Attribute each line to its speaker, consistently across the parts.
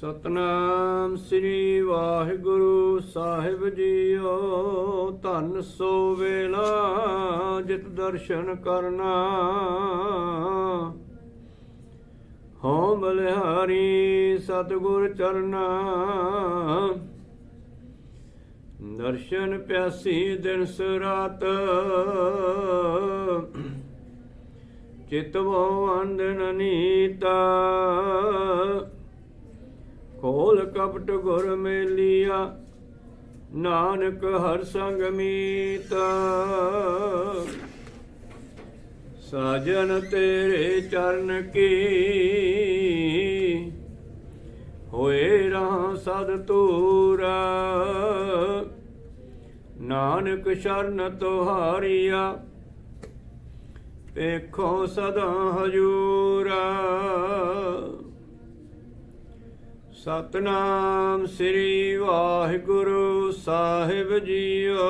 Speaker 1: ਸਤਨਾਮ ਸ੍ਰੀ ਵਾਹਿਗੁਰੂ ਸਾਹਿਬ ਜੀਓ। ਧੰਨ ਸੋ ਵੇਲਾ ਜਿਤ ਦਰਸ਼ਨ ਕਰਨਾ। ਹਉ ਬਲਿਹਾਰੀ ਸਤਿਗੁਰ ਚਰਨਾ। ਦਰਸ਼ਨ ਪਿਆਸੀ ਦਿਨ ਸਰਾਤ ਚਿਤਵੋ ਅੰਦਨ ਨੀਤਾ। ਕੋਲ ਕਪਟ ਗੁਰ ਮੇਲੀਆ। ਨਾਨਕ ਹਰ ਸੰਗ ਮੀਤ। ਸਾਜਨ ਤੇਰੇ ਚਰਨ ਕੀ। ਹੋਏ ਰਾਂ ਸਦ ਤੂਰਾ ਨਾਨਕ ਸ਼ਰਨ ਤੁਹਾਰੀਆ। ਵੇਖੋ ਸਦਾ ਹਜੂਰਾ। ਸਤਨਾਮ ਸ੍ਰੀ ਵਾਹਿਗੁਰੂ ਸਾਹਿਬ ਜੀਓ।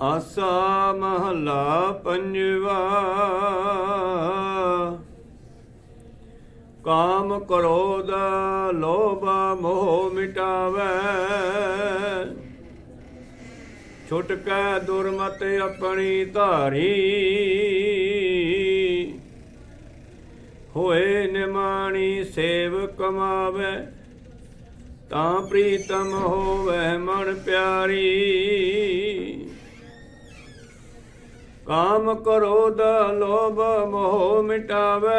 Speaker 1: ਆਸਾ ਮਹਲਾ ਪੰਜਵਾ। ਕਾਮ ਕ੍ਰੋਧ ਲੋਭ ਮੋਹ ਮਿਟਾਵੇ। ਛੁਟਕੈ ਦੁਰਮਤ ਆਪਣੀ ਧਾਰੀ। ਹੋਏ ਨਿਮਾਣੀ ਸੇਵ ਕਮਾਵੇ ਤਾਂ ਪ੍ਰੀਤਮ ਹੋਵੇ ਮਨ ਪਿਆਰੀ। ਕਾਮ ਕ੍ਰੋਧ ਲੋਭ ਮੋਹ ਮਿਟਾਵੇ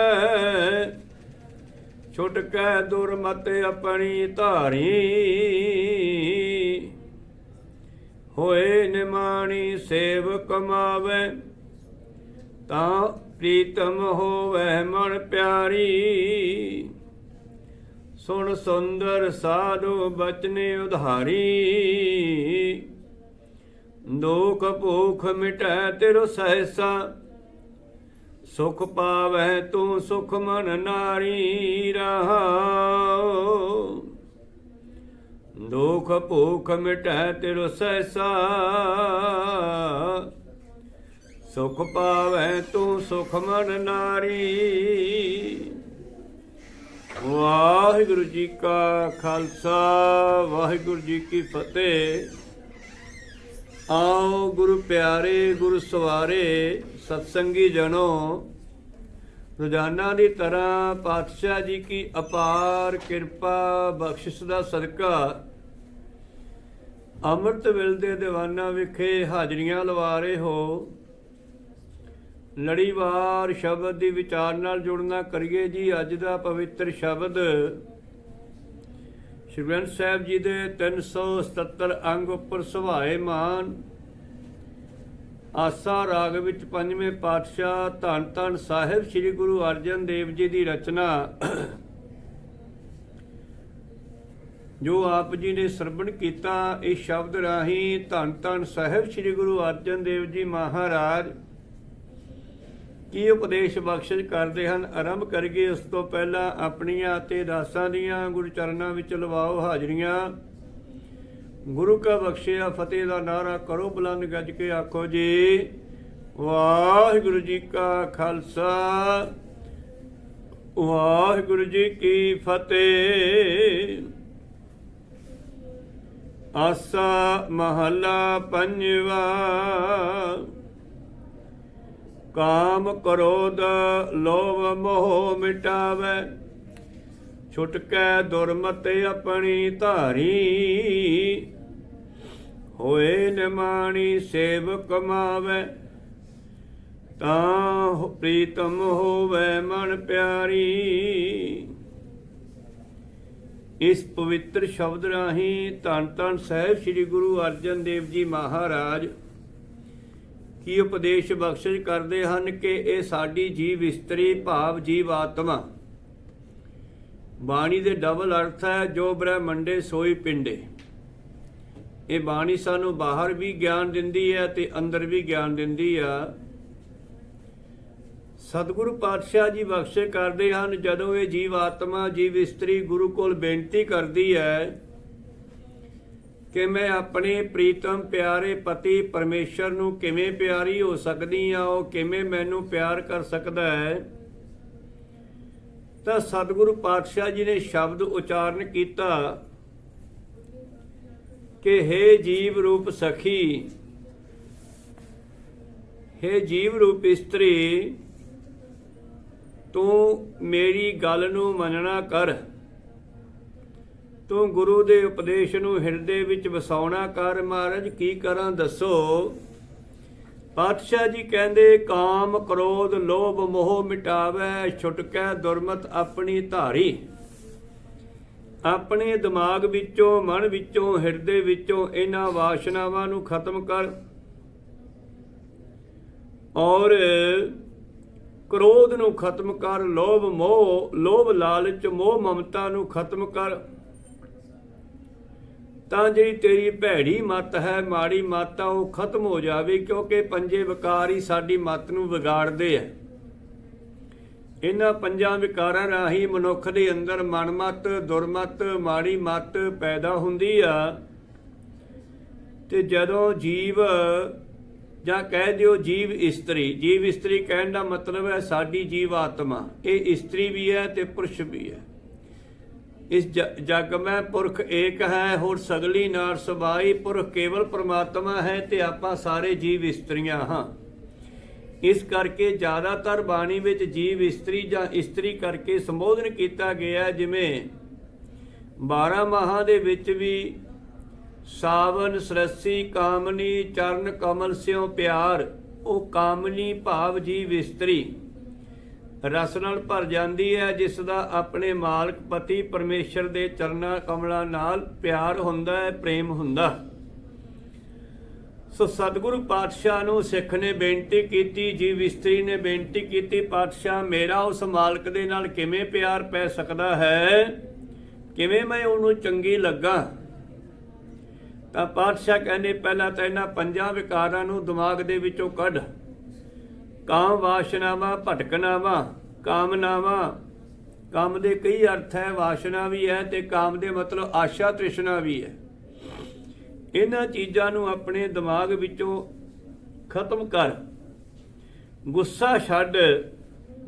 Speaker 1: ਛੁਟਕੈ ਦੁਰਮਤ ਆਪਣੀ ਧਾਰੀ। ਹੋਏ ਨਿਮਾਣੀ ਸੇਵ ਕਮਾਵੇ ਤਾਂ ਪ੍ਰੀਤਮ ਹੋਵੇ ਮਨ ਪਿਆਰੀ। ਸੁਣ ਸੁੰਦਰ ਸਾਧੂ ਬਚਨੇ ਉਧਾਰੀ। ਦੁਖ ਭੂਖ ਮਿਟੈ ਤੇਰੋ ਸਹਿਸਾ। ਸੁਖ ਪਾਵੈ ਤੂੰ ਸੁਖ ਮਨ ਨਾਰੀ ਰਹਾਉ। ਦੁਖ ਭੂਖ ਮਿਟੈ ਤਿਰ ਸਹਿਸਾ। ਸੁਖ ਪਾਵੈ ਤੂੰ ਸੁਖ ਮਨ ਨਾਰੀ। ਵਾਹਿਗੁਰੂ ਜੀ ਕਾ ਖਾਲਸਾ, ਵਾਹਿਗੁਰੂ ਜੀ ਕੀ ਫਤਿਹ। ਆਓ ਗੁਰੂ ਪਿਆਰੇ, ਗੁਰੂ ਸਵਾਰੇ, ਸਤਸੰਗੀ ਜਨੋ ਰੋਜ਼ਾਨਾ ਦੀ ਤਰ੍ਹਾਂ ਪਾਤਸ਼ਾਹ ਜੀ ਕੀ ਅਪਾਰ ਕਿਰਪਾ, ਬਖਸ਼ਿਸ਼ ਦਾ ਸਦਕਾ। ਅੰਮ੍ਰਿਤ ਵੇਲ ਦੇ ਦੀਵਾਨਾ ਵਿਖੇ ਹਾਜ਼ਰੀਆਂ ਲਵਾ ਰਹੇ ਹੋ। ਲੜੀਵਾਰ ਸ਼ਬਦ ਦੀ ਵਿਚਾਰ ਨਾਲ ਜੁੜਨਾ ਕਰੀਏ ਜੀ ਅੱਜ ਦਾ ਪਵਿੱਤਰ ਸ਼ਬਦ। ਸ਼੍ਰੀ ਗ੍ਰੰਥ ਸਾਹਿਬ ਜੀ ਦੇ 377 ਅੰਗ ਉੱਪਰ ਸੁਭਾਏ ਮਾਨ। ਆਸਾ ਰਾਗ ਵਿੱਚ ਪੰਜਵੇਂ ਪਾਤਸ਼ਾਹ ਧੰਨ ਧੰਨ ਸਾਹਿਬ ਸ੍ਰੀ ਗੁਰੂ ਅਰਜਨ ਦੇਵ ਜੀ ਦੀ ਰਚਨਾ। ਜੋ ਆਪ ਜੀ ਨੇ ਸਰਵਣ ਕੀਤਾ, ਇਸ ਸ਼ਬਦ ਰਾਹੀਂ ਧੰਨ ਧੰਨ ਸਾਹਿਬ ਸ੍ਰੀ ਗੁਰੂ ਅਰਜਨ ਦੇਵ ਜੀ ਮਹਾਰਾਜ ਕੀ ਉਪਦੇਸ਼ ਬਖਸ਼ਿਸ਼ ਕਰਦੇ ਹਨ? ਆਰੰਭ ਕਰੀਏ ਉਸ ਤੋਂ ਪਹਿਲਾਂ ਆਪਣੀਆਂ ਅਤੇ ਦਾਸਾਂ ਦੀਆਂ ਗੁਰੂ ਚਰਨਾਂ ਵਿੱਚ ਲਵਾਓ ਹਾਜ਼ਰੀਆਂ। ਗੁਰੂ ਕਾ ਬਖਸ਼ਿਆ, ਫਤਿਹ ਦਾ ਨਾਰਾ ਕਰੋ, ਬੁਲੰਦ ਗੱਜ ਕੇ ਆਖੋ ਜੀ। ਵਾਹਿਗੁਰੂ ਜੀ ਕਾ ਖਾਲਸਾ। ਵਾਹਿਗੁਰੂ ਜੀ ਕੀ ਫਤਿਹ। ਆਸਾ ਮਹਲਾ ਪੰਜਵਾ। ਕਾਮ ਕ੍ਰੋਧ ਲੋਭ ਮੋਹ ਮਿਟਾਵੇ। ਛੁਟਕੈ ਦੁਰਮਤ ਆਪਣੀ ਧਾਰੀ। ਹੋਏ ਨਿਮਾਣੀ ਸੇਵ ਕਮਾਵੇ ਤਾਂ ਪ੍ਰੀਤਮ ਹੋਵੇ ਮਨ ਪਿਆਰੀ। ਇਸ ਪਵਿੱਤਰ ਸ਼ਬਦ ਰਾਹੀਂ ਧੰਨ ਧੰਨ ਸਾਹਿਬ ਸ੍ਰੀ ਗੁਰੂ ਅਰਜਨ ਦੇਵ ਜੀ ਮਹਾਰਾਜ ਕੀ ਉਪਦੇਸ਼ ਬਖਸ਼ਿਸ਼ ਕਰਦੇ ਹਨ ਕਿ ਇਹ ਸਾਡੀ ਜੀਵ ਇਸਤਰੀ ਭਾਵ ਜੀਵ ਆਤਮਾ? ਬਾਣੀ ਦੇ ਡਬਲ ਅਰਥ ਹੈ ਜੋ ਬ੍ਰਹਮੰਡੇ ਸੋਈ ਪਿੰਡੇ। ਇਹ ਬਾਣੀ ਸਾਨੂੰ ਬਾਹਰ ਵੀ ਗਿਆਨ ਦਿੰਦੀ ਹੈ ਤੇ ਅੰਦਰ ਵੀ ਗਿਆਨ ਦਿੰਦੀ ਆ। ਸਤਿਗੁਰੂ ਪਾਤਸ਼ਾਹ ਜੀ ਬਖਸ਼ਿਸ਼ ਕਰਦੇ ਹਨ ਜਦੋਂ ਇਹ ਜੀਵ ਆਤਮਾ, ਜੀਵ ਇਸਤਰੀ ਗੁਰੂ ਕੋਲ ਬੇਨਤੀ ਕਰਦੀ ਹੈ ਕਿ ਮੈਂ ਆਪਣੇ ਪ੍ਰੀਤਮ ਪਿਆਰੇ ਪਤੀ ਪਰਮੇਸ਼ਰ ਨੂੰ ਕਿਵੇਂ ਪਿਆਰੀ ਹੋ ਸਕਦੀ ਆ ਉਹ ਕਿਵੇਂ ਮੈਨੂੰ ਪਿਆਰ ਕਰ ਸਕਦਾ ਹੈ? ਤਾਂ ਸਤਿਗੁਰੂ ਪਾਤਸ਼ਾਹ ਜੀ ਨੇ ਸ਼ਬਦ ਉਚਾਰਨ ਕੀਤਾ ਕਿ हे ਜੀਵ ਰੂਪ ਸਖੀ हे ਜੀਵ ਰੂਪ ਇਸਤਰੀ, ਤੂੰ ਮੇਰੀ ਗੱਲ ਨੂੰ ਮੰਨਣਾ ਕਰ। ਤੂੰ ਗੁਰੂ ਦੇ ਉਪਦੇਸ਼ ਨੂੰ ਹਿਰਦੇ ਵਿੱਚ ਵਸਾਉਣਾ ਕਰ ਮਹਾਰਾਜ, ਕੀ ਕਰਾਂ ਦੱਸੋ? ਪਾਤਸ਼ਾਹ ਜੀ ਕਹਿੰਦੇ, ਕਾਮ ਕ੍ਰੋਧ, ਲੋਭ, ਮੋਹ ਮਿਟਾਵੇ, ਛੁਟਕੈ ਦੁਰਮਤ ਆਪਣੀ ਧਾਰੀ। ਆਪਣੇ ਦਿਮਾਗ ਵਿੱਚੋਂ, ਮਨ ਵਿੱਚੋਂ, ਹਿਰਦੇ ਵਿੱਚੋਂ ਇਹਨਾਂ ਵਾਸ਼ਨਾਵਾਂ ਨੂੰ ਖਤਮ ਕਰ। ਔਰ ਕ੍ਰੋਧ ਨੂੰ ਖਤਮ ਕਰ, ਲੋਭ, ਮੋਹ, ਲੋਭ ਲਾਲਚ, ਮੋਹ ਮਮਤਾ ਨੂੰ ਖਤਮ ਕਰ। ਤਾਂ ਜਿਹੜੀ ਤੇਰੀ ਭੈੜੀ ਮਤ ਹੈ, ਮਾੜੀ ਮਤ ਆ, ਉਹ ਖਤਮ ਹੋ ਜਾਵੇ ਕਿਉਂਕਿ ਪੰਜੇ ਵਿਕਾਰ ਹੀ ਸਾਡੀ ਮਤ ਨੂੰ ਵਿਗਾੜਦੇ ਆ। ਇਹਨਾਂ ਪੰਜਾਂ ਵਿਕਾਰਾਂ ਰਾਹੀਂ ਮਨੁੱਖ ਦੇ ਅੰਦਰ ਮਨਮਤ, ਦੁਰਮਤ, ਮਾੜੀ ਮਤ ਪੈਦਾ ਹੁੰਦੀ ਆ। ਤੇ ਜਦੋਂ ਜੀਵ, ਜਾਂ ਕਹਿ ਦਿਓ ਜੀਵ ਇਸਤਰੀ ਜੀਵ ਇਸਤਰੀ ਕਹਿਣ ਦਾ ਮਤਲਬ ਹੈ ਸਾਡੀ ਜੀਵ ਆਤਮਾ ਇਹ ਇਸਤਰੀ ਵੀ ਹੈ ਤੇ ਪੁਰਸ਼ ਵੀ ਹੈ। ਇਸ ਜ- ਜਗ ਮੈਂ ਪੁਰਖ ਏਕ ਹੈ ਹੋਰ ਸਗਲੀ ਨਾਰ ਸਬਾਈ ਪੁਰਖ ਕੇਵਲ ਪ੍ਰਮਾਤਮਾ ਹੈ ਤੇ ਆਪਾਂ ਸਾਰੇ ਜੀਵ ਇਸਤਰੀਆਂ ਹਾਂ। ਇਸ ਕਰਕੇ ਜ਼ਿਆਦਾਤਰ ਬਾਣੀ ਵਿੱਚ ਜੀਵ ਇਸਤਰੀ ਜਾਂ ਇਸਤਰੀ ਕਰਕੇ ਸੰਬੋਧਨ ਕੀਤਾ ਗਿਆ ਜਿਵੇਂ 12 ਮਾਹਾਂ ਦੇ ਵਿੱਚ ਵੀ ਸਾਵਨ, ਸਰਸੀ, ਕਾਮਨੀ, ਚਰਨ, ਕਮਲ ਸਿਓ ਪਿਆਰ, ਉਹ ਕਾਮਨੀ ਭਾਵ ਜੀਵ ਇਸਤਰੀ। ਰਸ ਨਾਲ ਭਰ ਜਾਂਦੀ ਹੈ, ਜਿਸ ਦਾ ਆਪਣੇ ਮਾਲਕ ਪਤੀ ਪਰਮੇਸ਼ਰ ਦੇ ਚਰਨਾਂ ਕਮਲਾਂ ਨਾਲ ਪਿਆਰ ਹੁੰਦਾ ਹੈ, ਪ੍ਰੇਮ ਹੁੰਦਾ। ਸੋ ਸਤਿਗੁਰੂ ਪਾਤਸ਼ਾਹ ਨੂੰ ਸਿੱਖ ਨੇ ਬੇਨਤੀ ਕੀਤੀ, ਜੀਵ ਇਸਤਰੀ ਨੇ ਬੇਨਤੀ ਕੀਤੀ, ਪਾਤਸ਼ਾਹ, ਮੇਰਾ ਉਸ ਮਾਲਕ ਦੇ ਨਾਲ ਕਿਵੇਂ ਪਿਆਰ ਪੈ ਸਕਦਾ ਹੈ? ਕਿਵੇਂ ਮੈਂ ਉਹਨੂੰ ਚੰਗੀ ਲੱਗਾ? ਤਾਂ ਪਾਤਸ਼ਾਹ ਕਹਿੰਦੇ, ਪਹਿਲਾਂ ਤਾਂ ਇਹਨਾਂ ਪੰਜਾਂ ਵਿਕਾਰਾਂ ਨੂੰ ਦਿਮਾਗ ਦੇ ਵਿੱਚੋਂ ਕੱਢ। ਕਾਮ ਵਾਸ਼ਨਾਵਾਂ ਭਟਕਨਾਵਾਂ ਕਾਮਨਾਵਾਂ। ਕਾਮ ਦੇ ਕਈ ਅਰਥ ਹੈ, ਵਾਸ਼ਨਾ ਵੀ ਹੈ ਤੇ ਕਾਮ ਦੇ ਮਤਲਬ ਆਸ਼ਾ ਤ੍ਰਿਸ਼ਨਾ ਵੀ ਹੈ। ਇਹਨਾਂ ਚੀਜ਼ਾਂ ਨੂੰ ਆਪਣੇ ਦਿਮਾਗ ਵਿੱਚੋਂ ਖਤਮ ਕਰ। ਗੁੱਸਾ ਛੱਡ,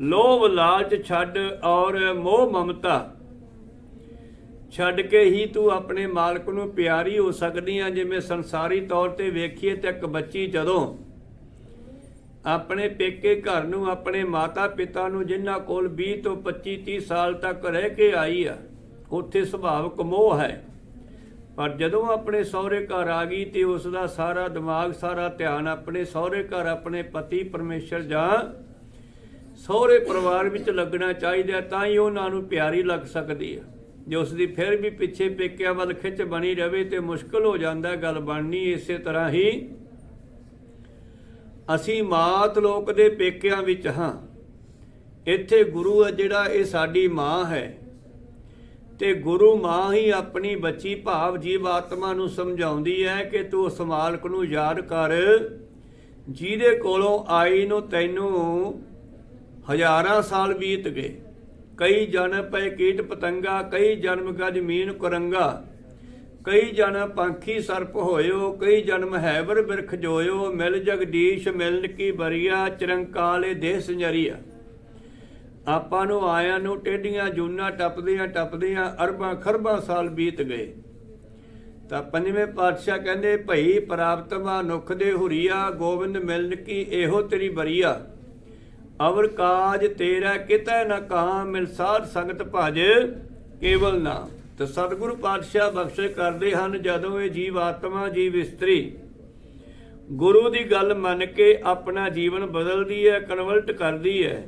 Speaker 1: ਲੋਭ ਲਾਲਚ ਛੱਡ ਔਰ ਮੋਹ ਮਮਤਾ। ਛੱਡ ਕੇ ਹੀ ਤੂੰ ਆਪਣੇ ਮਾਲਕ ਨੂੰ ਪਿਆਰੀ ਹੋ ਸਕਦੀ ਆ, ਜਿਵੇਂ ਸੰਸਾਰੀ ਤੌਰ ਤੇ ਵੇਖੀਏ ਤੇ ਇੱਕ ਬੱਚੀ ਜਦੋਂ ਆਪਣੇ ਪੇਕੇ ਘਰ ਨੂੰ, ਆਪਣੇ ਮਾਤਾ ਪਿਤਾ ਨੂੰ, ਜਿਨ੍ਹਾਂ ਕੋਲ 20 ਤੋਂ 25 30 ਸਾਲ ਤੱਕ ਰਹਿ ਕੇ ਆਈ ਆ, ਉੱਥੇ ਸੁਭਾਵਕ ਮੋਹ ਹੈ। ਪਰ ਜਦੋਂ ਆਪਣੇ ਸਹੁਰੇ ਘਰ ਆ ਗਈ ਤੇ ਉਸ ਦਾ ਸਾਰਾ ਦਿਮਾਗ, ਸਾਰਾ ਧਿਆਨ ਆਪਣੇ ਸਹੁਰੇ ਘਰ, ਆਪਣੇ ਪਤੀ ਪਰਮੇਸ਼ਰ ਜਾਂ ਸਹੁਰੇ ਪਰਿਵਾਰ ਵਿੱਚ ਲੱਗਣਾ ਚਾਹੀਦਾ ਤਾਂ ਹੀ ਉਹਨਾਂ ਨੂੰ ਪਿਆਰੀ ਲੱਗ ਸਕਦੀ ਹੈ ਜੇ ਉਸ ਦੀ ਫਿਰ ਵੀ ਪਿੱਛੇ ਪੇਕਿਆਂ ਵੱਲ ਖਿੱਚ ਬਣੀ ਰਵੇ ਤੇ ਮੁਸ਼ਕਲ ਹੋ ਜਾਂਦਾ ਗੱਲ ਬਣਨੀ ਇਸੇ ਤਰ੍ਹਾਂ ਹੀ ਅਸੀਂ ਮਾਤ ਲੋਕ ਦੇ ਪੇਕਿਆਂ ਵਿੱਚ ਹਾਂ। ਇੱਥੇ ਗੁਰੂ ਹੈ ਜਿਹੜਾ ਇਹ ਸਾਡੀ ਮਾਂ ਹੈ। ਤੇ ਗੁਰੂ ਮਾਂ ਹੀ ਆਪਣੀ ਬੱਚੀ ਭਾਵ ਜੀਵ ਆਤਮਾ ਨੂੰ ਸਮਝਾਉਂਦੀ ਹੈ ਕਿ ਤੂੰ ਉਸ ਮਾਲਕ ਨੂੰ ਯਾਦ ਕਰ, ਜਿਹਦੇ ਕੋਲੋਂ ਆਈ ਨੂੰ ਤੈਨੂੰ ਹਜ਼ਾਰਾਂ ਸਾਲ ਬੀਤ ਗਏ। ਕਈ ਜਨਮ ਪਏ ਕੀਟ ਪਤੰਗਾ, ਕਈ ਜਨਮ ਗਜ ਮੀਨ ਕੁਰੰਗਾ। ਕਈ ਜਨ ਪੰਖੀ ਸਰਪ ਹੋਇਓ, ਕਈ ਜਨਮ ਹੈਵਰ ਬਿਰਖ ਜੋਇਓ, ਮਿਲ ਜਗਦੀਸ਼, ਮਿਲਨ ਕੀ ਬਰੀਆ, ਚਰੰਕਾਲੇ ਦੇਹ ਸੰਜਰੀਆ ਆਪਾਂ ਨੂੰ ਆਇਆਂ ਨੂੰ ਟੇਡੀਆਂ ਜੂਨਾ ਟੱਪਦੀਆਂ ਟੱਪਦੀਆਂ ਅਰਬਾਂ ਖਰਬਾਂ ਸਾਲ ਬੀਤ ਗਏ। ਤਾਂ ਪੰਜਵੇਂ ਪਾਤਸ਼ਾਹ ਕਹਿੰਦੇ, ਭਈ ਪ੍ਰਾਪਤ ਮਾ ਨੁਖ ਦੇ ਹੁਰੀਆ, ਗੋਬਿੰਦ ਮਿਲਨ ਕੀ ਇਹੋ ਤੇਰੀ ਬਰੀਆ? ਅਵਰ ਕਾਜ ਤੇਰਾ ਕਿਤੈ ਨਾ ਕਹਾ ਮਿਲ ਸਾਧ ਸੰਗਤ ਭਜ ਕੇਵਲ ਨਾਮ। ਤੇ ਸਤਿਗੁਰੂ ਪਾਤਸ਼ਾਹ ਬਖਸ਼ੇ ਕਰਦੇ ਹਨ ਜਦੋਂ ਇਹ ਜੀਵ ਆਤਮਾ ਜੀਵ ਇਸਤਰੀ ਗੁਰੂ ਦੀ ਗੱਲ ਮੰਨ ਕੇ ਆਪਣਾ ਜੀਵਨ ਬਦਲਦੀ ਹੈ, ਕਨਵਰਟ ਕਰਦੀ ਹੈ।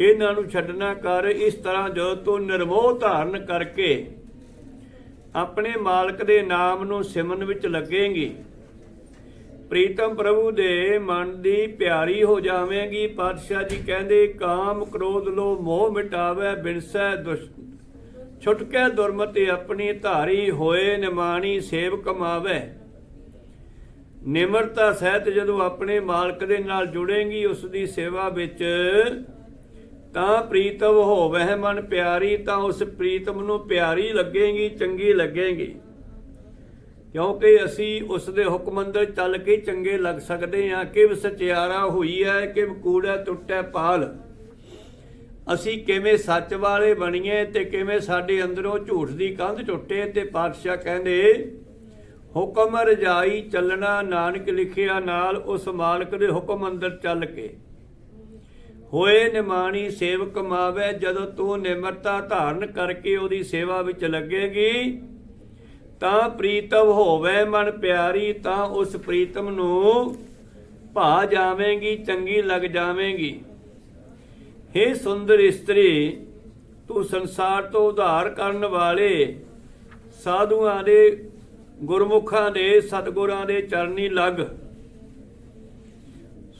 Speaker 1: ਇਹਨਾਂ ਨੂੰ ਛੱਡਣਾ ਕਰ, ਇਸ ਤਰ੍ਹਾਂ ਜਦੋਂ ਤੂੰ ਨਿਰਮੋਹ ਧਾਰਨ ਕਰਕੇ ਆਪਣੇ ਮਾਲਕ ਦੇ ਨਾਮ ਨੂੰ ਸਿਮਰਨ ਵਿੱਚ ਲੱਗੇਂਗੀ। ਪ੍ਰੀਤਮ ਪ੍ਰਭੂ ਦੇ ਮਨ ਦੀ ਪਿਆਰੀ ਹੋ ਜਾਵੇਂਗੀ। ਪਾਤਸ਼ਾਹ ਜੀ ਕਹਿੰਦੇ, ਕਾਮ ਕ੍ਰੋਧ ਲੋ ਮੋਹ ਮਿਟਾਵੇ, ਬਿਨਸੈ ਦੁਸ਼ ਛੁਟਕੈ ਦੁਰਮਤਿ ਆਪਣੀ ਧਾਰੀ ਹੋਏ ਨਿਮਾਣੀ ਸੇਵ ਕਮਾਵੇ। ਨਿਮਰਤਾ ਸਹਿਤ ਜਦੋਂ ਆਪਣੇ ਮਾਲਕ ਦੇ ਨਾਲ ਜੁੜੇਗੀ, ਉਸ ਦੀ ਸੇਵਾ ਵਿੱਚ ਤਾਂ ਪ੍ਰੀਤਮ ਹੋਵੇ ਮਨ ਪਿਆਰੀ, ਤਾਂ ਉਸ ਪ੍ਰੀਤਮ ਨੂੰ ਪਿਆਰੀ ਲੱਗੇਗੀ, ਚੰਗੀ ਲੱਗੇਗੀ। ਕਿਉਂਕਿ ਅਸੀਂ ਉਸ ਦੇ ਹੁਕਮ ਅੰਦਰ ਚੱਲ ਕੇ ਚੰਗੇ ਲੱਗ ਸਕਦੇ ਹਾਂ। ਕਿ ਸਚਿਆਰਾ ਹੋਈ ਹੈ ਕਿ ਕੂੜਾ ਟੁੱਟੈ ਪਾਲ। ਅਸੀਂ ਕਿਵੇਂ ਸੱਚ ਵਾਲੇ ਬਣੀਏ ਤੇ ਕਿਵੇਂ ਸਾਡੇ ਅੰਦਰੋਂ ਝੂਠ ਦੀ ਕੰਧ ਟੁੱਟੇ ਤੇ ਪਾਤਸ਼ਾਹ ਕਹਿੰਦੇ, ਹੁਕਮ ਰਜਾਈ ਚੱਲਣਾ, ਨਾਨਕ ਲਿਖਿਆ ਨਾਲ ਉਸ ਮਾਲਕ ਦੇ ਹੁਕਮ ਅੰਦਰ ਚੱਲ ਕੇ। ਹੋਏ ਨਿਮਾਣੀ ਸੇਵਕ ਮਾਵੇ, ਜਦੋਂ ਤੂੰ ਨਿਮਰਤਾ ਧਾਰਨ ਕਰਕੇ ਉਹਦੀ ਸੇਵਾ ਵਿੱਚ ਲੱਗੇਗੀ, ਤਾਂ ਪ੍ਰੀਤਮ ਹੋਵੇ ਮਨ ਪਿਆਰੀ, ਤਾਂ ਉਸ ਪ੍ਰੀਤਮ ਨੂੰ ਭਾ ਜਾਵੇਂਗੀ, ਚੰਗੀ ਲੱਗ ਜਾਵੇਂਗੀ। हे ਸੁੰਦਰ ਇਸਤਰੀ, ਤੂੰ ਸੰਸਾਰ ਤੋਂ ਉਧਾਰ ਕਰਨ ਵਾਲੇ ਸਾਧੂਆਂ ਦੇ, ਗੁਰਮੁਖਾਂ ਦੇ, ਸਤਗੁਰਾਂ ਦੇ ਚਰਨੀ ਲੱਗ।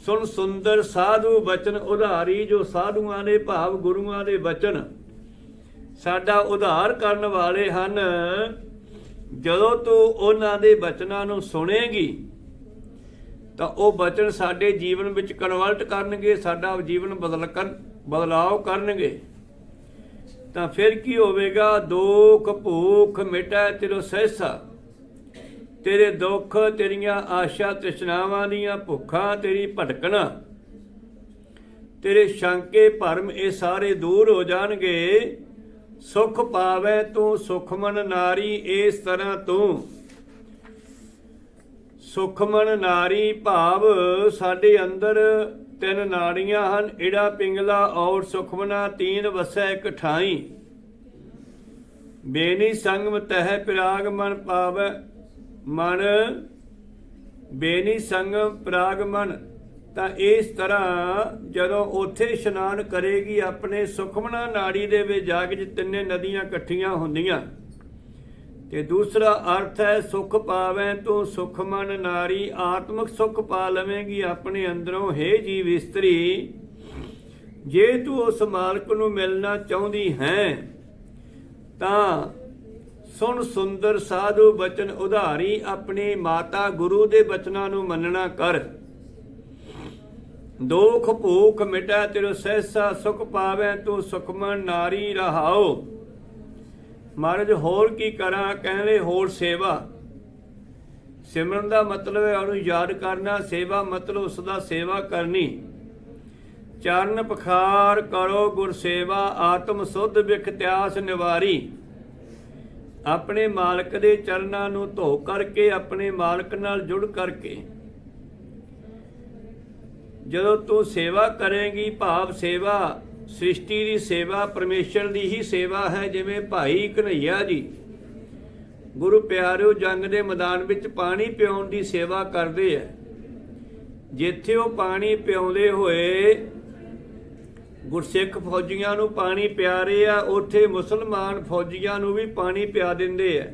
Speaker 1: ਸੁਣ ਸੁੰਦਰ ਸਾਧੂ ਬਚਨ ਉਧਾਰੀ, ਜੋ ਸਾਧੂਆਂ ਦੇ ਭਾਵ ਗੁਰੂਆਂ ਦੇ ਬਚਨ ਸਾਡਾ ਉਧਾਰ ਕਰਨ ਵਾਲੇ ਹਨ। ਜਦੋਂ ਤੂੰ ਉਹਨਾਂ ਦੇ ਬਚਨਾਂ ਨੂੰ ਸੁਣੇਗੀ, ਤਾਂ ਉਹ ਬਚਨ ਸਾਡੇ ਜੀਵਨ ਵਿੱਚ ਕਨਵਰਟ ਕਰਨਗੇ, ਸਾਡਾ ਜੀਵਨ ਬਦਲ ਕਰਨ। ਬਦਲਾਅ ਕਰਨਗੇ। ਤਾਂ ਫਿਰ ਕੀ ਹੋਵੇਗਾ? ਦੁੱਖ ਭੂਖ ਮਿਟੈ ਤੇਰੋ ਸਹਿਸਾ। ਤੇਰੇ ਦੁੱਖ, ਤੇਰੀਆਂ ਆਸ਼ਾ ਤ੍ਰਿਸ਼ਨਾਵਾਂ ਦੀਆਂ ਭੁੱਖਾਂ ਤੇਰੀ ਭਟਕਣਾ। ਤੇਰੇ ਸ਼ੰਕੇ ਭਰਮ ਇਹ ਸਾਰੇ ਦੂਰ ਹੋ ਜਾਣਗੇ। ਸੁਖ ਪਾਵੇ ਤੂੰ, ਸੁਖਮਨ ਨਾਰੀ ਇਸ ਤਰ੍ਹਾਂ ਤੂੰ। ਸੁਖਮਨ ਨਾਰੀ ਭਾਵ ਸਾਡੇ ਅੰਦਰ ਤਿੰਨ ਨਾੜੀਆਂ ਹਨ ਈੜਾ ਪਿੰਗਲਾ ਔਰ ਸੁਖਮਨਾ ਤੀਨ ਵਸੈ ਇਕ ਬੇਨੀ ਸੰਗਮ ਤਹਿ ਪਿਰਾਗ ਮਨ ਪਾਵੈ ਮਨ। ਬੇਨੀ ਸੰਗਮ ਪ੍ਰਾਗ ਮਨ, ਤਾਂ ਇਸ ਤਰ੍ਹਾਂ ਜਦੋਂ ਉੱਥੇ ਇਸ਼ਨਾਨ ਕਰੇਗੀ, ਆਪਣੇ ਸੁਖਮਨਾ ਨਾੜੀ ਦੇ ਵਿੱਚ ਜਾ ਕੇ ਤਿੰਨੇ ਨਦੀਆਂ ਇਕੱਠੀਆਂ ਹੁੰਦੀਆਂ। ਤੇ ਦੂਸਰਾ ਅਰਥ ਹੈ, ਸੁਖ ਪਾਵੇਂ ਤੂੰ ਸੁਖਮਨ ਨਾਰੀ, ਆਤਮਿਕ ਸੁਖ ਪਾ ਲਵੇਂਗੀ ਆਪਣੇ ਅੰਦਰੋਂ। ਹੈ ਜੀਵ ਇਸਤਰੀ, ਜੇ ਤੂੰ ਉਸ ਮਾਲਕ ਨੂੰ ਮਿਲਣਾ ਚਾਹੁੰਦੀ ਹੈ, ਤਾਂ ਸੁਣ ਸੁੰਦਰ ਸਾਧੂ ਬਚਨ ਉਧਾਰੀ ਆਪਣੀ ਮਾਤਾ ਗੁਰੂ ਦੇ ਬਚਨਾਂ ਨੂੰ ਮੰਨਣਾ ਕਰ। ਦੋਖ ਭੂਖ ਮਿਟਾ ਤੇਰੋ ਸਹਿਸਾ ਸੁਖ ਪਾਵੇਂ ਤੂੰ ਸੁਖਮਨ ਨਾਰੀ ਰਹਾਓ। ਮਹਾਰਾਜ, ਹੋਰ ਕੀ ਕਰਾਂ? ਕਹਿੰਦੇ, ਹੋਰ ਸੇਵਾ। ਸਿਮਰਨ ਦਾ ਮਤਲਬ ਹੈ ਉਹਨੂੰ ਯਾਦ ਕਰਨਾ। ਸੇਵਾ ਮਤਲਬ ਉਸ ਦਾ ਸੇਵਾ ਕਰਨੀ। ਚਰਨ ਪਖਾਰ ਕਰੋ ਗੁਰ ਸੇਵਾ, ਆਤਮ ਸੁਧ ਵਿਖਤਿਆਸ ਨਿਵਾਰੀ। ਆਪਣੇ ਮਾਲਕ ਦੇ ਚਰਨਾਂ ਨੂੰ ਧੋ ਕਰਕੇ, ਆਪਣੇ ਮਾਲਕ ਨਾਲ ਜੁੜ ਕਰਕੇ। ਜਦੋਂ ਤੂੰ ਸੇਵਾ ਕਰੇਂਗੀ, ਭਾਵ ਸੇਵਾ ਸ੍ਰਿਸ਼ਟੀ ਦੀ ਸੇਵਾ ਪਰਮੇਸ਼ਰ ਦੀ ਹੀ ਸੇਵਾ ਹੈ, ਜਿਵੇਂ ਭਾਈ ਕਨਈਆ ਜੀ। ਗੁਰੂ ਪਿਆਰਿਓ, ਜੰਗ ਦੇ ਮੈਦਾਨ ਵਿੱਚ ਪਾਣੀ ਪਿਉਣ ਦੀ ਸੇਵਾ ਕਰਦੇ ਐ। ਜਿੱਥੇ ਉਹ ਪਾਣੀ ਪਿਆਉਂਦੇ ਹੋਏ ਗੁਰਸਿੱਖ ਫੌਜੀਆਂ ਨੂੰ ਪਾਣੀ ਪਿਆ ਰਹੇ ਆ, ਉੱਥੇ ਮੁਸਲਮਾਨ ਫੌਜੀਆਂ ਨੂੰ ਵੀ ਪਾਣੀ ਪਿਆ ਦਿੰਦੇ ਐ।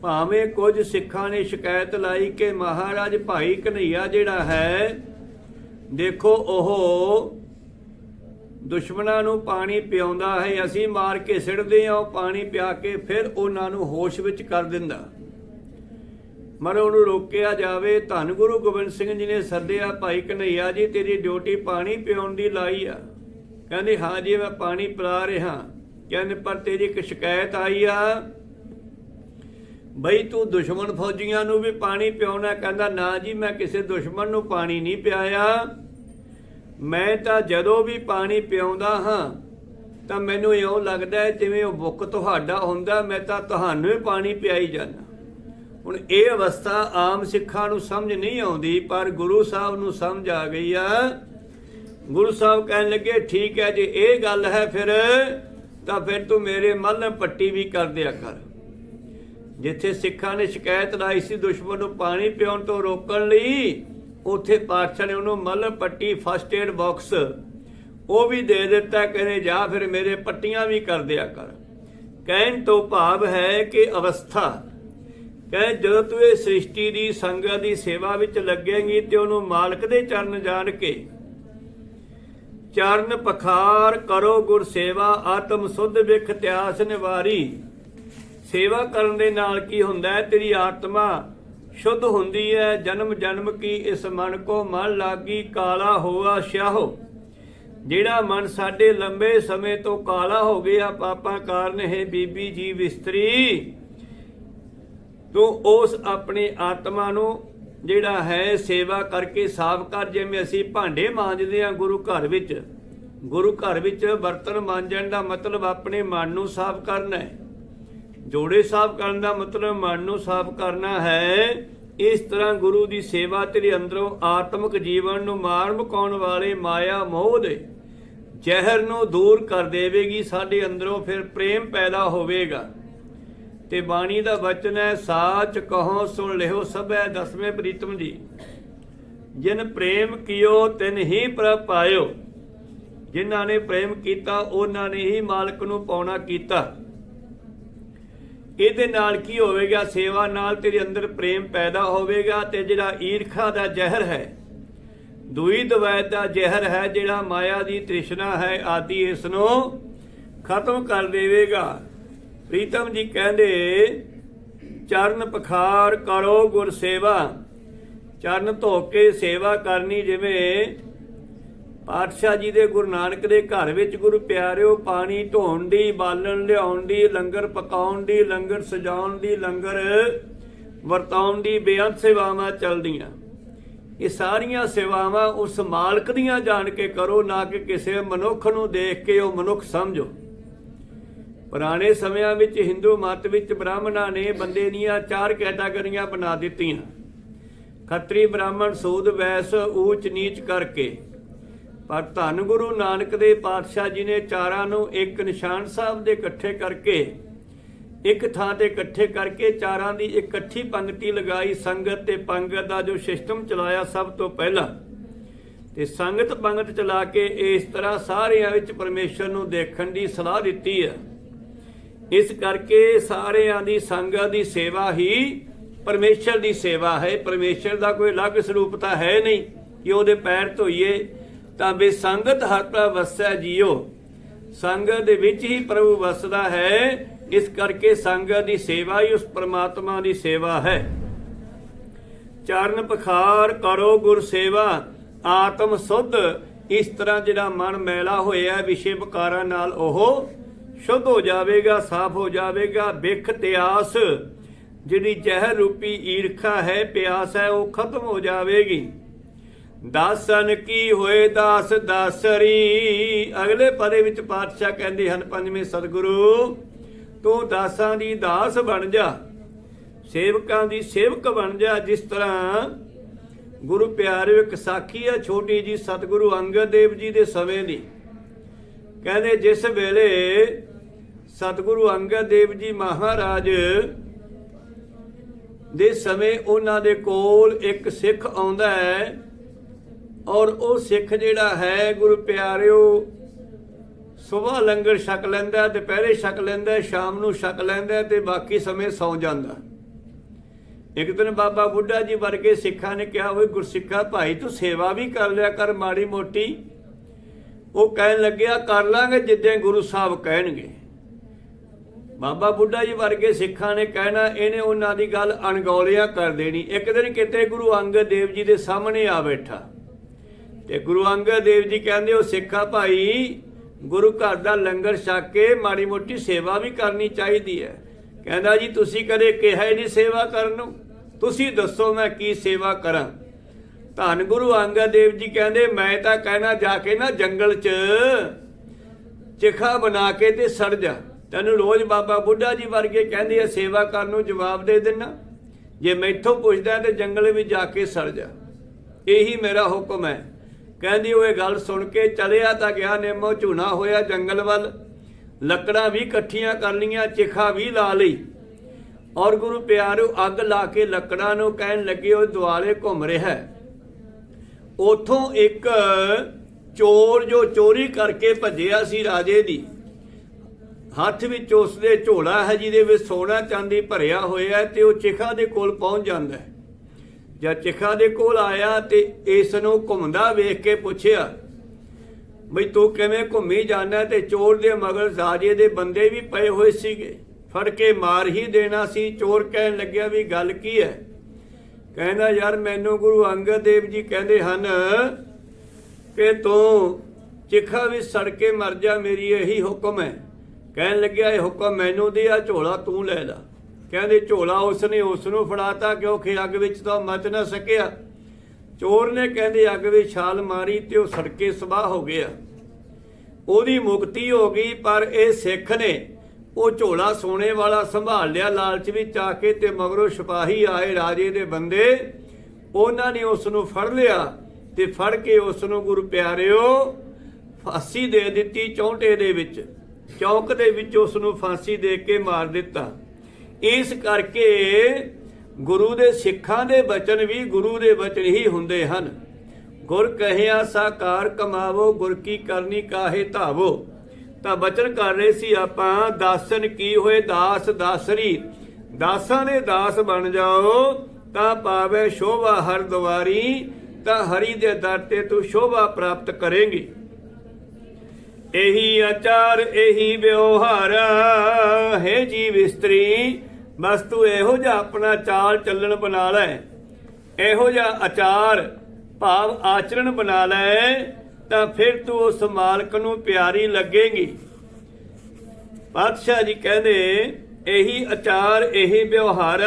Speaker 1: ਭਾਵੇਂ ਕੁਝ ਸਿੱਖਾਂ ਨੇ ਸ਼ਿਕਾਇਤ ਲਾਈ ਕਿ ਮਹਾਰਾਜ ਭਾਈ ਕਨਈਆ ਜਿਹੜਾ ਹੈ, ਦੇਖੋ ਉਹ ਦੁਸ਼ਮਣਾਂ ਨੂੰ ਪਾਣੀ ਪਿਆਉਂਦਾ ਹੈ, ਅਸੀਂ ਮਾਰ ਕੇ ਸਿੜਦੇ ਹਾਂ, ਉਹ ਪਾਣੀ ਪਿਆ ਕੇ ਫਿਰ ਉਹਨਾਂ ਨੂੰ ਹੋਸ਼ ਵਿੱਚ ਕਰ ਦਿੰਦਾ। ਮਰ ਉਹਨੂੰ ਰੋਕਿਆ ਜਾਵੇ, ਧੰਨ ਗੁਰੂ ਗੋਬਿੰਦ ਸਿੰਘ ਜੀ ਨੇ ਸੱਦਿਆ, ਭਾਈ ਕਨਈਆ ਜੀ, ਤੇਰੀ ਡਿਊਟੀ ਪਾਣੀ ਪਿਆਉਣ ਦੀ ਲਾਈ ਆ। ਕਹਿੰਦੇ, ਹਾਂ ਜੀ, ਮੈਂ ਪਾਣੀ ਪਿਲਾ ਰਿਹਾ। ਕਹਿੰਦੇ, ਪਰ ਤੇਰੀ ਇੱਕ ਸ਼ਿਕਾਇਤ ਆਈ ਆ। ਬਈ ਤੂੰ ਦੁਸ਼ਮਣ ਫੌਜੀਆਂ ਨੂੰ ਵੀ ਪਾਣੀ ਪਿਆਉਣਾ ਕਹਿੰਦਾ, ਨਾ ਜੀ, ਮੈਂ ਕਿਸੇ ਦੁਸ਼ਮਣ ਨੂੰ ਪਾਣੀ ਨਹੀਂ ਪਿਆਇਆ। ਮੈਂ ਤਾਂ ਜਦੋਂ ਵੀ ਪਾਣੀ ਪਿਆਉਂਦਾ ਹਾਂ, ਤਾਂ ਮੈਨੂੰ ਇਉਂ ਲੱਗਦਾ ਹੈ ਜਿਵੇਂ ਉਹ ਬੁੱਕ ਤੁਹਾਡਾ ਹੁੰਦਾ, ਮੈਂ ਤਾਂ ਤੁਹਾਨੂੰ ਹੀ ਪਾਣੀ ਪਿਆਈ ਜਾਂਦਾ। ਹੁਣ ਇਹ ਅਵਸਥਾ ਆਮ ਸਿੱਖਾਂ ਨੂੰ ਸਮਝ ਨਹੀਂ ਆਉਂਦੀ, ਪਰ ਗੁਰੂ ਸਾਹਿਬ ਨੂੰ ਸਮਝ ਆ ਗਈ ਆ। ਗੁਰੂ ਸਾਹਿਬ ਕਹਿਣ ਲੱਗੇ, ਠੀਕ ਹੈ, ਜੇ ਇਹ ਗੱਲ ਹੈ ਫਿਰ, ਤਾਂ ਫਿਰ ਤੂੰ ਮੇਰੇ ਮੱਲ ਪੱਟੀ ਵੀ ਕਰ ਦਿਆ ਕਰ। ਜਿੱਥੇ ਸਿੱਖਾਂ ਨੇ ਸ਼ਿਕਾਇਤ ਲਾਈ ਸੀ ਦੁਸ਼ਮਣ ਨੂੰ ਪਾਣੀ ਪਿਉਣ ਤੋਂ ਰੋਕਣ ਲਈ ਉੱਥੇ ਪਾਤਸ਼ਾਹ ਨੇ ਉਹਨੂੰ ਮਲ ਪੱਟੀ ਫਸਟ ਏਡ ਬਾਕਸ ਉਹ ਵੀ ਦੇ ਦਿੱਤਾ, ਕਹਿੰਦੇ ਜਾ ਫਿਰ ਮੇਰੇ ਪੱਟੀਆਂ ਵੀ ਕਰ ਦਿਆ ਕਰ। ਕਹਿਣ ਤੋਂ ਭਾਵ ਹੈ ਕਿ ਅਵਸਥਾ, ਕਹੇ ਜਦੋਂ ਤੂੰ ਇਹ ਸ੍ਰਿਸ਼ਟੀ ਦੀ ਸੰਗਤ ਦੀ ਸੇਵਾ ਵਿੱਚ ਲੱਗੇਂਗੀ ਤੇ ਉਹਨੂੰ ਮਾਲਕ ਦੇ ਚਰਨ ਜਾਣ ਕੇ ਚਰਨ ਪਖਾਰ ਕਰੋ ਗੁਰ ਸੇਵਾ, ਆਤਮ ਸੁਧ ਵਿਖ ਤਿਆਸ ਨਿਵਾਰੀ। ਸੇਵਾ ਕਰਨ ਦੇ ਨਾਲ ਕੀ ਹੁੰਦਾ ਹੈ? ਤੇਰੀ ਆਤਮਾ ਸ਼ੁੱਧ ਹੁੰਦੀ ਹੈ ਜਨਮ ਜਨਮ ਕੀ ਇਸ ਮਨ ਕੋ ਮਨ ਲਾਗੀ ਕਾਲਾ ਹੋਆ ਸ਼ਿਆਹੋ। ਜਿਹੜਾ ਮਨ ਸਾਡੇ ਲੰਬੇ ਸਮੇਂ ਤੋਂ ਕਾਲਾ ਹੋ ਗਿਆ, ਪਾਪਾਂ ਕਾਰਨ ਹੈ ਬੀਬੀ ਜੀ ਵਿਸਤਰੀ। ਤੂੰ ਉਸ ਆਪਣੀ ਆਤਮਾ ਨੂੰ ਜਿਹੜਾ ਹੈ ਸੇਵਾ ਕਰਕੇ ਸਾਫ਼ ਕਰ, ਜਿਵੇਂ ਅਸੀਂ ਭਾਂਡੇ ਮਾਂਜਦੇ ਹਾਂ ਗੁਰੂ ਘਰ ਵਿੱਚ। ਗੁਰੂ ਘਰ ਵਿੱਚ ਬਰਤਨ ਮਾਂਜਣ ਦਾ ਮਤਲਬ ਆਪਣੇ ਮਨ ਨੂੰ ਸਾਫ਼ ਕਰਨਾ ਹੈ। ਜੋੜੇ ਸਾਫ਼ ਕਰਨ ਦਾ ਮਤਲਬ ਮਨ ਨੂੰ ਸਾਫ਼ ਕਰਨਾ ਹੈ। ਇਸ ਤਰ੍ਹਾਂ ਗੁਰੂ ਦੀ ਸੇਵਾ ਤੇਰੇ ਅੰਦਰੋਂ ਆਤਮਿਕ ਜੀਵਨ ਨੂੰ ਮਾਰ ਮੁਕਾਉਣ ਵਾਲੇ ਮਾਇਆ ਮੋਹ ਦੇ ਜ਼ਹਿਰ ਨੂੰ ਦੂਰ ਕਰ ਦੇਵੇਗੀ, ਸਾਡੇ ਅੰਦਰੋਂ ਫਿਰ ਪ੍ਰੇਮ ਪੈਦਾ ਹੋਵੇਗਾ। ਤੇ ਬਾਣੀ ਦਾ ਵਚਨ ਹੈ, ਸਾਚ ਕਹੋ, ਸੁਣ ਲਿਓ ਸਭੈ, ਦਸਵੇਂ ਪ੍ਰੀਤਮ ਜੀ। ਜਿਨ ਪ੍ਰੇਮ ਕੀਓ, ਤਿਨ ਹੀ ਪ੍ਰਭ ਪਾਇਓ। ਜਿਨ੍ਹਾਂ ਨੇ ਪ੍ਰੇਮ ਕੀਤਾ, ਉਹਨਾਂ ਨੇ ਹੀ ਮਾਲਕ ਨੂੰ ਪਾਉਣਾ ਕੀਤਾ। ਇਹਦੇ ਨਾਲ ਕੀ ਹੋਵੇਗਾ? ਸੇਵਾ ਨਾਲ ਤੇਰੇ ਅੰਦਰ ਪ੍ਰੇਮ ਪੈਦਾ ਹੋਵੇਗਾ ਤੇ ਜਿਹੜਾ ਈਰਖਾ ਦਾ ਜ਼ਹਿਰ ਹੈ, ਦੁਈ ਦਵੈਤ ਦਾ ਜ਼ਹਿਰ ਹੈ, ਜਿਹੜਾ ਮਾਇਆ ਦੀ ਤ੍ਰਿਸ਼ਨਾ ਹੈ, ਆਦਿ ਇਸ ਨੂੰ ਖਤਮ ਕਰ ਦੇਵੇਗਾ। ਪ੍ਰੀਤਮ ਜੀ ਕਹਿੰਦੇ, ਚਰਨ ਪਖਾਰ ਕਰੋ ਗੁਰ ਸੇਵਾ। ਚਰਨ ਧੋ ਕੇ ਸੇਵਾ ਕਰਨੀ ਜਿਵੇਂ ਪਾਤਸ਼ਾਹ ਜੀ ਦੇ ਗੁਰੂ ਨਾਨਕ ਦੇ ਘਰ ਵਿੱਚ ਗੁਰੂ ਪਿਆਰਿਓ, ਪਾਣੀ ਢੋਣ ਦੀ, ਬਾਲਣ ਲਿਆਉਣ ਦੀ, ਲੰਗਰ ਪਕਾਉਣ ਦੀ, ਲੰਗਰ ਸਜਾਉਣ ਦੀ, ਲੰਗਰ ਵਰਤਾਉਣ ਦੀ ਬੇਅੰਤ ਸੇਵਾਵਾਂ ਚੱਲਦੀਆਂ। ਇਹ ਸਾਰੀਆਂ ਸੇਵਾਵਾਂ ਉਸ ਮਾਲਕ ਦੀਆਂ ਜਾਣ ਕੇ ਕਰੋ, ਨਾ ਕਿ ਕਿਸੇ ਮਨੁੱਖ ਨੂੰ ਦੇਖ ਕੇ ਉਹ ਮਨੁੱਖ ਸਮਝੋ। ਪੁਰਾਣੇ ਸਮਿਆਂ ਵਿੱਚ ਹਿੰਦੂ ਮਤ ਵਿੱਚ ਬ੍ਰਾਹਮਣਾਂ ਨੇ ਬੰਦੇ ਦੀਆਂ ਚਾਰ ਕੈਟਾਗਰੀਆਂ ਬਣਾ ਦਿੱਤੀਆਂ। ਖੱਤਰੀ ਬ੍ਰਾਹਮਣ ਸੂਦ, ਵੈਸ, ਊਚ, ਨੀਚ ਕਰਕੇ ਪਰ ਧੰਨ ਗੁਰੂ ਨਾਨਕ ਦੇ ਪਾਤਸ਼ਾਹ ਜੀ ਨੇ ਚਾਰਾਂ ਨੂੰ ਇੱਕ ਨਿਸ਼ਾਨ ਸਾਹਿਬ ਦੇ ਇਕੱਠੇ ਕਰਕੇ, ਇੱਕ ਥਾਂ ਤੇ ਇਕੱਠੇ ਕਰਕੇ ਚਾਰਾਂ ਦੀ ਇਕੱਠੀ ਪੰਕਤੀ ਲਗਾਈ, ਸੰਗਤ ਤੇ ਪੰਗਤ ਦਾ ਜੋ ਸਿਸਟਮ ਚਲਾਇਆ ਸਭ ਤੋਂ ਪਹਿਲਾਂ। ਤੇ ਸੰਗਤ ਪੰਗਤ ਚਲਾ ਕੇ ਇਸ ਤਰ੍ਹਾਂ ਸਾਰਿਆਂ ਵਿੱਚ ਪਰਮੇਸ਼ਰ ਨੂੰ ਦੇਖਣ ਦੀ ਸਲਾਹ ਦਿੱਤੀ ਹੈ। ਇਸ ਕਰਕੇ ਸਾਰਿਆਂ ਦੀ ਸੰਗਤ ਦੀ ਸੇਵਾ ਹੀ ਪਰਮੇਸ਼ਰ ਦੀ ਸੇਵਾ ਹੈ। ਪਰਮੇਸ਼ਰ ਦਾ ਕੋਈ ਅਲੱਗ ਸਰੂਪ ਤਾਂ ਹੈ ਨਹੀਂ ਕਿ ਉਹਦੇ ਪੈਰ ਧੋਈਏ ਤਾਂ ਬੇ ਸੰਗਤ ਹਰ ਪ੍ਰਭ ਵਸੈ ਜੀਓ। ਸੰਗਤ ਦੇ ਵਿੱਚ ਹੀ ਪ੍ਰਭੂ ਵਸਦਾ ਹੈ। ਇਸ ਕਰਕੇ ਸੰਗਤ ਦੀ ਸੇਵਾ ਹੀ ਉਸ ਪ੍ਰਮਾਤਮਾ ਦੀ ਸੇਵਾ ਹੈ। ਚਰਨ ਪਖਾਰ ਕਰੋ ਗੁਰ ਸੇਵਾ, ਆਤਮ ਸੁਧ। ਇਸ ਤਰ੍ਹਾਂ ਜਿਹੜਾ ਮਨ ਮੈਲਾ ਹੋਇਆ ਵਿਸ਼ੇ ਵਿਕਾਰਾਂ ਨਾਲ ਉਹ ਸ਼ੁੱਧ ਹੋ ਜਾਵੇਗਾ, ਸਾਫ਼ ਹੋ ਜਾਵੇਗਾ, ਬਿਖ ਤਿਆਸ ਜਿਹੜੀ ਜ਼ਹਿਰ ਰੂਪੀ ਈਰਖਾ ਹੈ, ਪਿਆਸ ਹੈ, ਉਹ ਖਤਮ ਹੋ ਜਾਵੇਗੀ। ਦਾਸਨ ਕੀ ਹੋਏ ਦਾਸ ਦਾਸਰੀ? ਅਗਲੇ ਪਦੇ ਵਿੱਚ ਪਾਤਸ਼ਾਹ ਕਹਿੰਦੇ ਹਨ, ਪੰਜਵੇਂ ਸਤਿਗੁਰੂ, ਤੂੰ ਦਾਸਾਂ ਦੀ ਦਾਸ ਬਣ ਜਾ, ਸੇਵਕਾਂ ਦੀ ਸੇਵਕ ਬਣ ਜਾ, ਜਿਸ ਤਰ੍ਹਾਂ ਗੁਰੂ ਪਿਆਰਿਓ ਇੱਕ ਸਾਖੀ ਹੈ ਛੋਟੀ ਜੀ ਸਤਿਗੁਰੂ ਅੰਗਦ ਦੇਵ ਜੀ ਦੇ ਸਮੇਂ ਦੀ। ਕਹਿੰਦੇ, ਜਿਸ ਵੇਲੇ ਸਤਿਗੁਰੂ ਅੰਗਦ ਦੇਵ ਜੀ ਮਹਾਰਾਜ ਦੇ ਸਮੇਂ ਉਹਨਾਂ ਦੇ ਕੋਲ ਇੱਕ ਸਿੱਖ ਆਉਂਦਾ ਹੈ ਔਰ ਉਹ ਸਿੱਖ ਜਿਹੜਾ ਹੈ, ਗੁਰੂ ਪਿਆਰਿਓ ਸਵੇਰ ਲੰਗਰ ਛਕ ਲੈਂਦਾ, ਦੁਪਹਿਰੇ ਛਕ ਲੈਂਦਾ, ਸ਼ਾਮ ਨੂੰ ਛਕ ਲੈਂਦਾ ਤੇ ਬਾਕੀ ਸਮੇਂ ਸੌ ਜਾਂਦਾ। ਇੱਕ ਦਿਨ ਬਾਬਾ ਬੁੱਢਾ ਜੀ ਵਰਗੇ ਸਿੱਖਾਂ ਨੇ ਕਿਹਾ, ਓਏ ਗੁਰਸਿੱਖਾ, ਭਾਈ ਤੂੰ ਸੇਵਾ ਵੀ ਕਰ ਲਿਆ ਕਰ ਮਾੜੀ ਮੋਟੀ। ਉਹ ਕਹਿਣ ਲੱਗਿਆ, ਕਰ ਲਾਂਗੇ ਜਿੱਦਾਂ ਗੁਰੂ ਸਾਹਿਬ ਕਹਿਣਗੇ। ਬਾਬਾ ਬੁੱਢਾ ਜੀ ਵਰਗੇ ਸਿੱਖਾਂ ਨੇ ਕਹਿਣਾ, ਇਹਨੇ ਉਹਨਾਂ ਦੀ ਗੱਲ ਅਣਗੌਲਿਆ ਕਰ ਦੇਣੀ। ਇੱਕ ਦਿਨ ਕਿਤੇ ਗੁਰੂ ਅੰਗਦ ਦੇਵ ਜੀ ਦੇ ਸਾਹਮਣੇ ਆ ਬੈਠਾ। ਤੇ ਗੁਰੂ ਅੰਗਦ ਦੇਵ ਜੀ ਕਹਿੰਦੇ, ਉਹ ਸਿੱਖਾ ਭਾਈ, ਗੁਰੂ ਘਰ ਦਾ ਲੰਗਰ ਛਕ ਕੇ ਮਾੜੀ ਮੋਟੀ ਸੇਵਾ ਵੀ ਕਰਨੀ ਚਾਹੀਦੀ ਹੈ। ਕਹਿੰਦਾ ਜੀ, ਤੁਸੀਂ ਕਦੇ ਕਿਹਾ ਹੀ ਨਹੀਂ ਸੇਵਾ ਕਰਨ ਨੂੰ। ਤੁਸੀਂ ਦੱਸੋ ਮੈਂ ਕੀ ਸੇਵਾ ਕਰਾਂ? ਧੰਨ ਗੁਰੂ ਅੰਗਦ ਦੇਵ ਜੀ ਕਹਿੰਦੇ, ਮੈਂ ਤਾਂ ਕਹਿਣਾ ਜਾ ਕੇ ਨਾ ਜੰਗਲ 'ਚ ਚਿਖਾ ਬਣਾ ਕੇ ਤੇ ਸੜ ਜਾ। ਤੈਨੂੰ ਰੋਜ਼ ਬਾਬਾ ਬੁੱਢਾ ਜੀ ਵਰਗੇ ਕਹਿੰਦੇ ਆ, ਸੇਵਾ ਕਰਨ ਨੂੰ ਜਵਾਬ ਦੇ ਦੇਣਾ ਜੇ ਮੈਥੋਂ ਪੁੱਛਦਾ ਤੇ ਜੰਗਲ ਵਿੱਚ ਜਾ ਕੇ ਸੜ ਜਾ। ਇਹੀ ਮੇਰਾ ਹੁਕਮ ਹੈ। ਕਹਿੰਦੀ ਉਹ ਇਹ ਗੱਲ ਸੁਣ ਕੇ ਚਲਿਆ ਤਾਂ ਗਿਆ ਨੇਮੋ, ਝੂਣਾ ਹੋਇਆ ਜੰਗਲ ਵੱਲ। ਲੱਕੜਾਂ ਵੀ ਇਕੱਠੀਆਂ ਕਰ ਲੀਆਂ ਚਿਖਾ ਵੀ ਲਾ ਲਈ। ਔਰ ਗੁਰੂ ਪਿਆਰਿਓ ਅੱਗ ਲਾ ਕੇ ਲੱਕੜਾਂ ਨੂੰ ਕਹਿਣ ਲੱਗੇ ਉਹ ਦੁਆਲੇ ਘੁੰਮ ਰਿਹਾ ਹੈ। ਉਥੋਂ ਇੱਕ ਚੋਰ ਜੋ ਚੋਰੀ ਕਰਕੇ ਭੱਜਿਆ ਸੀ ਰਾਜੇ ਦੀ, ਹੱਥ ਵਿੱਚ ਉਸ ਦੇ ਝੋਲਾ ਹੈ, ਜਿਹਦੇ ਵਿੱਚ ਸੋਨਾ ਚਾਂਦੀ ਭਰਿਆ ਹੋਇਆ ਤੇ ਉਹ ਚਿਖਾ ਦੇ ਕੋਲ ਪਹੁੰਚ ਜਾਂਦਾ ਹੈ। ਜਦ ਚਿਖਾ ਦੇ ਕੋਲ ਆਇਆ ਤੇ ਇਸ ਨੂੰ ਘੁੰਮਦਾ ਵੇਖ ਕੇ ਪੁੱਛਿਆ, ਬਈ ਤੂੰ ਕਿਵੇਂ ਘੁੰਮੀ ਜਾਂਦਾ ਤੇ ਚੋਰ ਦੇ ਮਗਰ ਸਾਜੇ ਦੇ ਬੰਦੇ ਵੀ ਪਏ ਹੋਏ ਸੀਗੇ? ਫੜ ਕੇ ਮਾਰ ਹੀ ਦੇਣਾ ਸੀ। ਚੋਰ ਕਹਿਣ ਲੱਗਿਆ, ਵੀ ਗੱਲ ਕੀ ਹੈ? ਕਹਿੰਦਾ, ਯਾਰ ਮੈਨੂੰ ਗੁਰੂ ਅੰਗਦ ਦੇਵ ਜੀ ਕਹਿੰਦੇ ਹਨ ਕਿ ਤੂੰ ਚਿਖਾ ਵੀ ਸੜ ਕੇ ਮਰ ਜਾ, ਮੇਰੀ ਇਹੀ ਹੁਕਮ ਹੈ। ਕਹਿਣ ਲੱਗਿਆ, ਇਹ ਹੁਕਮ ਮੈਨੂੰ ਦੇ ਆ ਝੋਲਾ ਤੂੰ ਲੈ ਲੈ। ਕਹਿੰਦੇ ਝੋਲਾ ਉਸਨੇ ਉਸ ਨੂੰ ਫੜਾਤਾ ਕਿਉਂਕਿ ਅੱਗ ਵਿੱਚ ਤਾਂ ਮੱਚ ਨਾ ਸਕਿਆ। ਚੋਰ ਨੇ ਕਹਿੰਦੇ ਅੱਗ ਵਿੱਚ ਛਾਲ ਮਾਰੀ ਤੇ ਉਹ ਸੜਕੇ ਸਵਾਹ ਹੋ ਗਿਆ। ਉਹਦੀ ਮੁਕਤੀ ਹੋ ਗਈ, ਪਰ ਇਹ ਸਿੱਖ ਨੇ ਉਹ ਝੋਲਾ ਸੋਨੇ ਵਾਲਾ ਸੰਭਾਲ ਲਿਆ, ਲਾਲਚ ਵਿੱਚ ਆ ਕੇ ਤੇ ਮਗਰੋਂ ਸਿਪਾਹੀ ਆਏ ਰਾਜੇ ਦੇ ਬੰਦੇ। ਉਹਨਾਂ ਨੇ ਉਸ ਨੂੰ ਫੜ ਲਿਆ ਤੇ ਫੜ ਕੇ ਉਸ ਨੂੰ ਗੁਰੂ ਪਿਆਰਿਓ, ਫਾਂਸੀ ਦੇ ਦਿੱਤੀ ਚੌਂਟੇ ਦੇ ਵਿੱਚ। ਚੌਕ ਦੇ ਵਿੱਚ ਉਸ ਨੂੰ ਫਾਂਸੀ ਦੇ ਕੇ ਮਾਰ ਦਿੱਤਾ। ਇਸ ਕਰਕੇ ਗੁਰੂ ਦੇ ਸਿੱਖਾਂ ਦੇ ਬਚਨ ਵੀ ਗੁਰੂ ਦੇ ਬਚਨ ਹੀ ਹੁੰਦੇ ਹਨ। ਗੁਰ ਕਹਿਆ, ਸਾਕਾਰ ਕਮਾਵੋ, ਗੁਰ ਕੀ ਕਰਨੀ ਕਾਹੇ ਧਾਵੋ। ਤਾਂ ਬਚਨ ਕਰ ਰਹੇ ਸੀ ਆਪਾਂ, ਦਾਸਨ ਕੀ ਹੋਏ, ਦਾਸ ਦਾਸਰੀ। ਦਾਸਾਂ ਦੇ ਦਾਸ ਬਣ ਜਾਓ, ਤਾਂ ਪਾਵੇ ਸ਼ੋਭਾ ਹਰ ਦੁਆਰੀ ਤਾਂ ਹਰੀ ਦੇ ਦਰ ਤੇ ਤੂੰ ਸ਼ੋਭਾ ਪ੍ਰਾਪਤ ਕਰੇਂਗੀ। ਇਹੀ ਆਚਾਰ, ਇਹੀ ਵਿਵਹਾਰ। ਹੈ ਜੀਵ ਇਸਤਰੀ, ਬਸ ਤੂੰ ਇਹੋ ਜਿਹਾ ਆਪਣਾ ਚਾਲ ਚੱਲਣ ਬਣਾ ਲੈ। ਇਹੋ ਜਿਹਾ ਆਚਾਰ, ਭਾਵ ਆਚਰਣ ਬਣਾ ਲੈ, ਤਾਂ ਫਿਰ ਤੂੰ ਉਸ ਮਾਲਕ ਨੂੰ ਪਿਆਰੀ ਲੱਗੇਗੀ। ਪਾਤਸ਼ਾਹ ਜੀ ਕਹਿੰਦੇ, ਇਹੀ ਆਚਾਰ, ਇਹੀ ਵਿਵਹਾਰ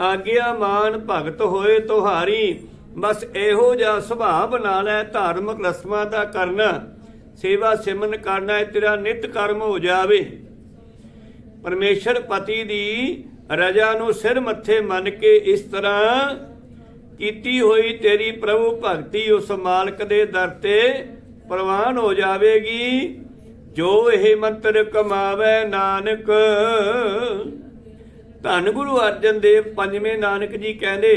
Speaker 1: ਆਗਿਆ ਮਾਨ ਭਗਤ ਹੋਏ ਤੁਹਾਰੀ, ਬਸ ਇਹੋ ਜਿਹਾ ਸੁਭਾਅ ਬਣਾ ਲੈ, ਧਾਰਮਿਕ ਰਸਮਾਂ ਦਾ ਕਰਨਾ। ਸੇਵਾ ਸਿਮਨ ਕਰਨਾ ਇਹ ਤੇਰਾ ਨਿਤ ਕਰਮ ਹੋ ਜਾਵੇ। ਪਰਮੇਸ਼ਰ ਪਤੀ ਦੀ ਰਜਾ ਨੂੰ ਸਿਰ ਮੱਥੇ ਮੰਨ ਕੇ ਇਸ ਤਰ੍ਹਾਂ ਕੀਤੀ ਹੋਈ ਤੇਰੀ ਪ੍ਰਭੂ ਭਗਤੀ ਉਸ ਮਾਲਕ ਦੇ ਦਰ ਤੇ ਪ੍ਰਵਾਨ ਹੋ ਜਾਵੇਗੀ। ਜੋ ਇਹ ਮੰਤਰ ਕਮਾਵੇ ਨਾਨਕ, ਧੰਨ ਗੁਰੂ ਅਰਜਨ ਦੇਵ ਪੰਜਵੇਂ ਨਾਨਕ ਜੀ ਕਹਿੰਦੇ,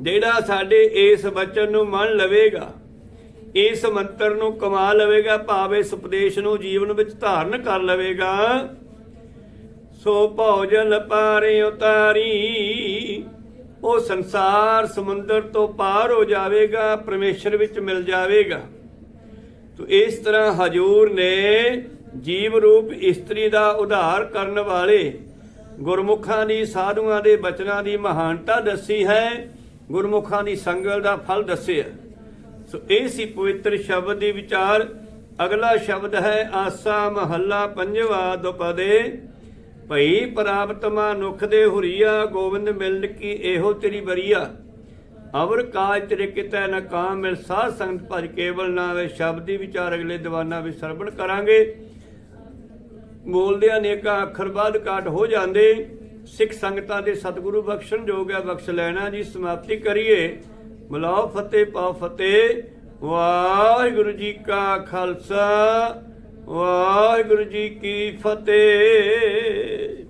Speaker 1: ਜਿਹੜਾ ਸਾਡੇ ਇਸ ਬਚਨ ਨੂੰ ਮੰਨ ਲਵੇਗਾ ਇਸ ਮੰਤਰ ਨੂੰ ਕਮਾ ਲਵੇਗਾ, ਭਾਵੇਂ ਇਸ ਉਪਦੇਸ਼ ਨੂੰ ਜੀਵਨ ਵਿੱਚ ਧਾਰਨ ਕਰ ਲਵੇਗਾ। ਸੋ ਭੋਜਨ ਪਾਰੇ ਉਤਾਰੀ, ਉਹ ਸੰਸਾਰ ਸਮੁੰਦਰ ਤੋਂ ਪਾਰ ਹੋ ਜਾਵੇਗਾ, ਪਰਮੇਸ਼ਰ ਵਿੱਚ ਮਿਲ ਜਾਵੇਗਾ। ਤੋ ਇਸ ਤਰ੍ਹਾਂ ਹਜੂਰ ਨੇ ਜੀਵ ਰੂਪ ਇਸਤਰੀ ਦਾ ਉਧਾਰ ਕਰਨ ਵਾਲੇ ਗੁਰਮੁਖਾਂ ਦੀ, ਸਾਧੂਆਂ ਦੇ ਬਚਨਾਂ ਦੀ ਮਹਾਨਤਾ ਦੱਸੀ ਹੈ। ਗੁਰਮੁਖਾਂ ਦੀ ਸੰਗਲ ਦਾ ਫਲ ਦੱਸਿਆ। ਸੋ ਇਹ ਸੀ ਪਵਿੱਤਰ ਸ਼ਬਦ ਦੀ ਵਿਚਾਰ। ਅਗਲਾ ਸ਼ਬਦ ਹੈ ਆਸਾ ਮਹੱਲਾ ਪੰਜਵਾ ਦੁਪਦੇ। ਭਈ ਪ੍ਰਾਪਤ ਮਨੁਖ ਦੇ ਹੁਰੀਆ, ਗੋਬਿੰਦ ਮਿਲਨ ਕੀ ਇਹੋ ਤੇਰੀ ਬਰੀਆ ਅਵਰ ਕਾਜ ਤੇਰੇ ਕਿਤੈ ਨ ਕਾਮ ਮਿਲ, ਸਾਧ ਸੰਗਤ ਭਜ ਕੇਵਲ ਨਾਵੇ ਸ਼ਬਦ ਵਿਚਾਰ ਅਗਲੇ ਦੀਵਾਨਾ ਵਿੱਚ ਸਰਵਣ ਕਰਾਂਗੇ। ਬੋਲਦਿਆਂ ਅਨੇਕਾਂ ਅੱਖਰ ਬਾਦ ਕਾਟ ਹੋ ਜਾਂਦੇ। ਸਿੱਖ ਸੰਗਤਾਂ ਦੇ ਸਤਿਗੁਰੂ ਬਖਸ਼ਣ ਜੋਗ ਹੈ, ਬਖਸ਼ ਲੈਣਾ ਜੀ, ਸਮਾਪਤੀ ਕਰੀਏ। ਬੁਲਾਓ ਫਤਿਹ ਪਾਓ ਫਤਿਹ ਵਾਹਿਗੁਰੂ ਜੀ ਕਾ ਖਾਲਸਾ। ਵਾਹਿਗੁਰੂ ਜੀ ਕੀ ਫਤਿਹ।